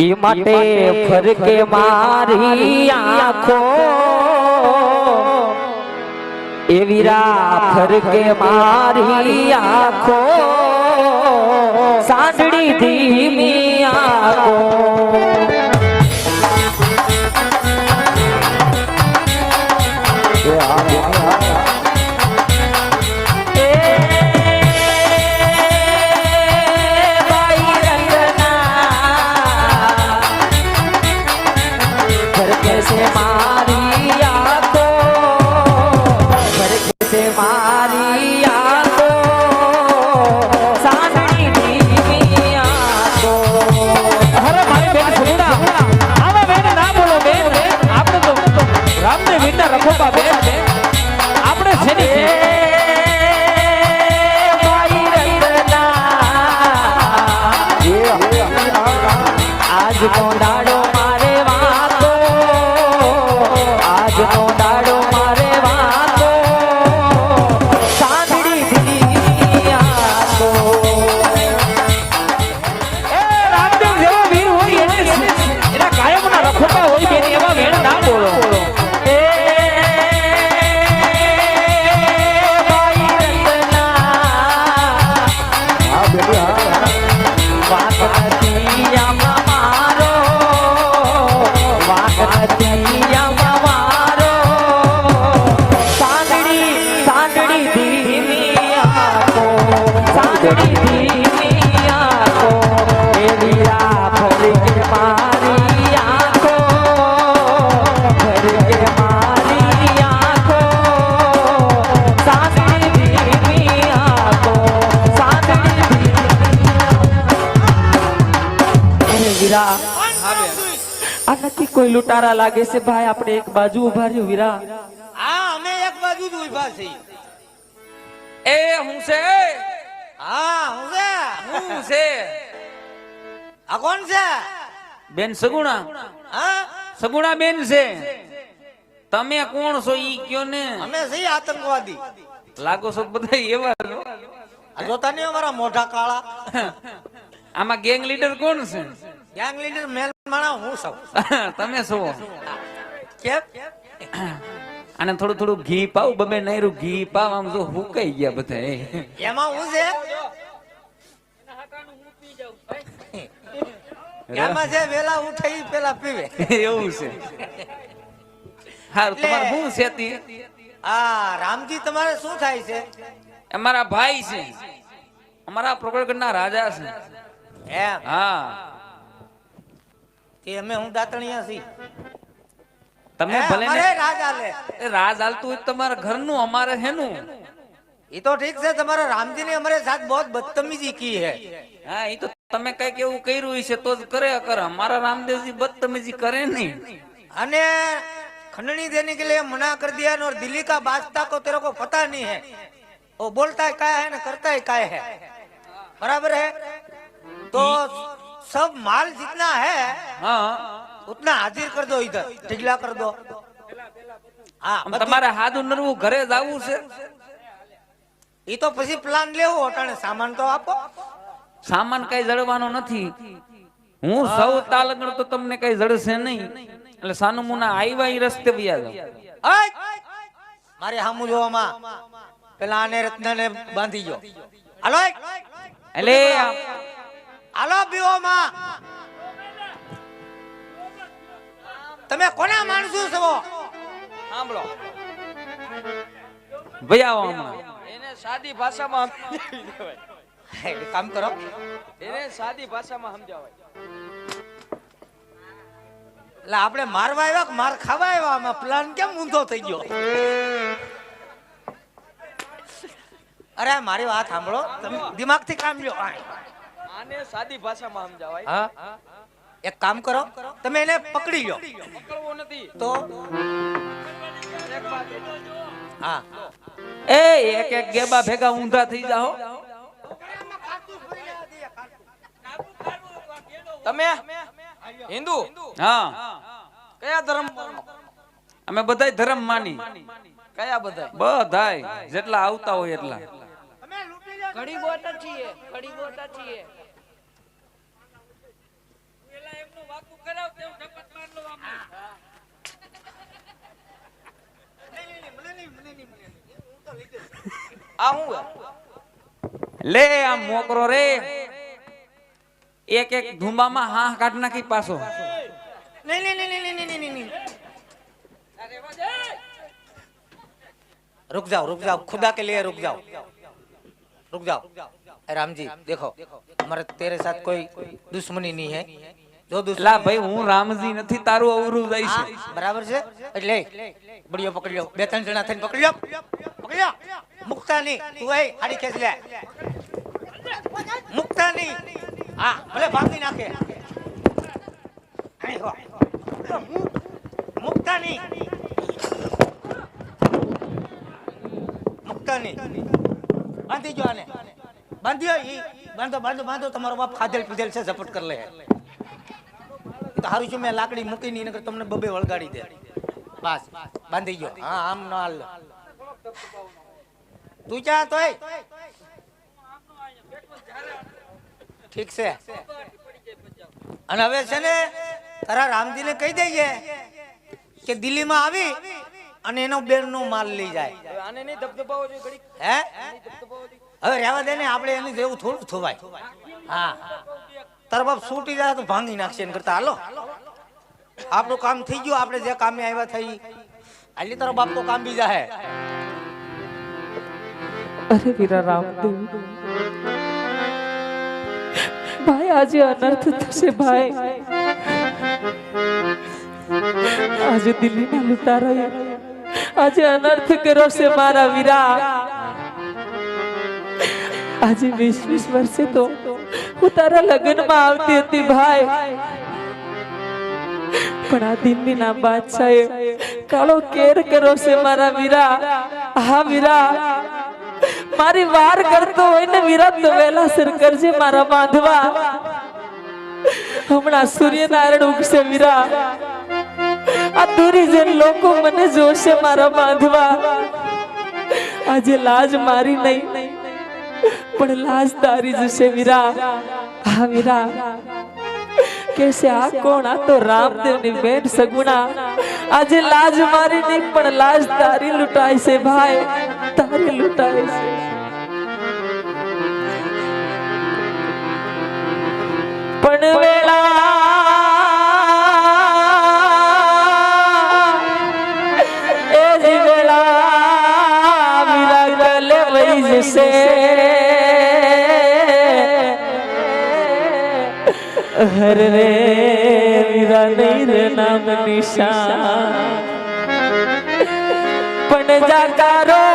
ઈ માટે ફરકે મારી આંખો. એ વીરા ફરકે મારી આંખો. સાંજડી ધીમી આજ નો આ નથી કોઈ લૂંટારા લાગે છે ભાઈ આપણે એક બાજુ ઊભા રહ્યું વીરા. હા અમે એક બાજુ જ ઊભા છીએ. એ હું છે? હા હું છે. હું છે? આ કોણ છે? બેન સગુણા? હા? સગુણા બેન છે. તમે કોણ છો ઈ કયો ને? અમે છીએ આતંકવાદી. લાગો છો બધા એવા જોતા નહીં અમારા મોઢા કાળા? આમાં ગેંગ લીડર કોણ છે? ગેંગ લીડર મેલ માણા હું સૌ તમે છો. કેમ? અને થોડું થોડું ઘી પાવ બબે નૈરું ઘી પાવ આમ જો હુકાઈ ગયા બધા. એમાં હું છે? એમાં જે વેલા ઉઠે ઈ પેલા પીવે. એવું છે. હારું તમારે શું છે તી? આ રામજી તમારે શું થાય છે? અમારા ભાઈ છે. અમારા પ્રગટના રાજા છે. એમ. હા. કે અમે હું દાતણિયા છીએ તમે હે, ભલે અમારે ને રાજ આલે એ રાજ હાલતું હોય તો તમારા ઘરનું અમારે હેનું એ તો ઠીક છે તમારા રામજી ने हमारे साथ बहुत बदतमीजी की है હા એ તો તમે કઈક એવું કર્યું છે તો જ કરે કરે અમારા રામદેવજી બદતમીજી કરે નહીં અને खंडनी देने के लिए मना कर दिया और दिल्ली का बादशाह को तेरे को पता नहीं है वो बोलता है क्या है ना करता है क्या है बराबर है तो सब माल जितना है હા उतना हाजिर कर दो इधर ढिगला कर दो हाँ આમ તમારે હાદું નરવું ઘરે જ આવવું છે ये तो પછી પ્લાન લેવો અટાણે સામાન તો આપો સામાન કઈ જળવાનો નથી હું સૌ તાલગણ તો તમને કઈ જળશે નહીં એટલે સાનું મુના આવ્યા ઈ રસ્તે વ્યા જાવ હઈ! મારે હામું જોવામાં પેલા આને રત્નને બાંધી જો હાલો હઈ! એટલે આ- હાલો બીઓમાં તમે કોના માણસો છો? સાંભળો. ભાઈ આવો હમણાં. એને સાદી ભાષામાં સમજાવી કામ કરો. એને સાદી ભાષામાં સમજાવાય. એટલે આપણે મારવા આવ્યા કે માર ખાવા આવ્યા? આમાં પ્લાન કેમ ઊંધો થઈ ગયો? અરે મારી વાત સાંભળો. તમે દિમાગથી કામ લ્યો. આને સાદી ભાષામાં સમજાવાય. હા? એક કામ કરો તમે એને પકડી લો. પકડવો નથી. તો? હા. એ એક એક ગેબા ભેગા ઊંધા થઈ જાઓ. તમે? હિન્દુ? હા. કયા ધર્મ? અમે બધાય ધર્મ માની. કયા બધા બધાય જેટલા આવતા હોય એટલા. ઘડી બોટા છીએ. ઘડી બોટા છીએ. આ હું લે આ મોકરો રે એક એક ધુંબામાં હા કાઢ નાખી પાછો નહીં નહીં નહીં નહીં નહીં નહીં નહીં रुक जाओ रुक जाओ खुदा के लिए रुक जाओ रुक जाओ राम जी देखो हमारे तेरे साथ कोई दुश्मनी नहीं है લા ભાઈ હું રામજી નથી તારું અવરું જાય છે. બરાબર છે? એટલે બડીઓ પકડી લો બે ત્રણ જણા થઈને પકડી લો પકડી લો મુકતા નહીં તું એ હાડી ખેંચ લે. મુકતા નહીં હા ભલે ભાંગી નાખે. મુકતા નહીં મુકતા નહીં બાંધી જો આને. બાંધ્યો બાંધો બાંધો બાંધો. તમારો બાપ ખાધેલ પીધેલ છે ઝપટ કર લે. તો હારું છું મેં લાકડી મૂકી નહીં નકર તમને બબે વળગાડી દે. બસ બાંધી ગયો. હા આમ ન હાલ. તું ચા તોય ઠીક છે. અને હવે છે ને તારા રામજીને કહી દેજે કે દિલ્હીમાં આવી અને એનો બેનનો માલ લઈ જાય. આને નહીં ધબધબાવો જોઈએ ઘડીક. હે? હવે રહેવા દે ને આપણે એની જેવું થોડું હા હા. તારા બાપ છૂટી જાય તો ભાંગી નાખશે એને કરતા. હાલો. આપણું કામ થઈ ગયું, આપણે જે કામે આવ્યા થઈ. હાલી તારો બાપ તો કામ બીજા હે. અરે વીરા રામદેવ. ભાઈ, આજે અનર્થ થશે, ભાઈ. આજે દિલ્હીના લૂંટારાએ આજે અનર્થ કર્યો છે મારા વીરા. આજે વીસ વીસ વર્ષે તો હું તારા લગ્નમાં આવતી હતી ભાઈ. પણ આ દિલ્હીના બાદશાહે કાળો કેર કર્યો છે મારા વીરા. હા વીરા. મારી વાર કરતો હોય ને વીરા, તો વેલા સર કરજે મારા બાંધવા. હમણાં સૂર્યનારાયણ ઉગશે વીરા. આ દુરીજન લોકો મને જોશે મારા બાંધવા. આજે લાજ મારી નહીં. પણ લાજ તારી જશે વીરા. હા, વીરા. કેસે આ કોણ? આ તો રામદેવની બેન સગુણા. આજે લાજ મારી નહીં, પણ લાજ તારી લૂંટાય છે, ભાઈ. તારી લૂંટાય છે. પણ વેળા જશે હર રે વીરા નહીં રે નામ નિશાન પણ જાકારો